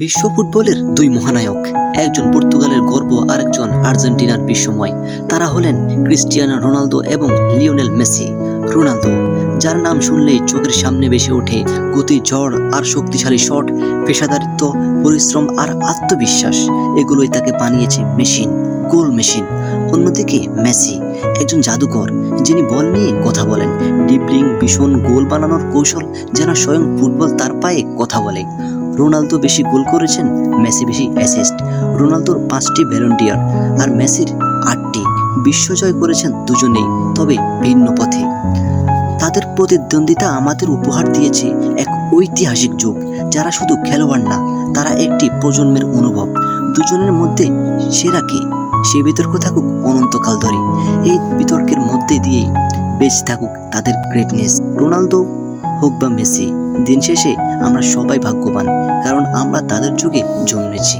বিশ্ব ফুটবলের দুই মহানায়ক, একজন পর্তুগালের গর্ব, আরেকজন আর্জেন্টিনার বিশ্বময় তারা হলেন ক্রিস্টিয়ানো রোনালদো এবং লিওনেল মেসি। রোনালদো, যার নাম শুনলেই চোখের সামনে ভেসে ওঠে, গতি, ঝড় আর শক্তিশালী শট, পেশাদারিত্ব, পরিশ্রম আর আত্মবিশ্বাস, এগুলোই তাকে বানিয়েছে মেশিন গোল মেশিন অন্যদিকে মেসি, একজন জাদুকর, যিনি বল নিয়ে কথা বলেন। ডিবলিং ভীষণ গোল বানানোর কৌশল যেন স্বয়ং ফুটবল তার পায়ে কথা বলে। রোনালদো বেশি গোল করেছেন, মেসি বেশি অ্যাসিস্ট রোনালদোর পাঁচটি ভ্যালেন্টিয়ার আর মেসির আটটি। বিশ্বজয় করেছেন দুজনেই, তবে ভিন্ন পথে। তাদের প্রতিদ্বন্দ্বিতা আমাদের উপহার দিয়েছে এক ঐতিহাসিক যুগ। যারা শুধু খেলোয়াড় না, তারা একটি প্রজন্মের অনুভব। দুজনের মধ্যে সেরা কে? সে বিতর্ক থাকুক অনন্তকাল ধরে। এই বিতর্কের মধ্যে দিয়েই বেঁচে থাকুক তাদের গ্রেটনেস রোনালদো হোক বা মেসি দিন শেষে আমরা সবাই ভাগ্যবান কারণ আমরা তাদের যুগে জন্মেছি।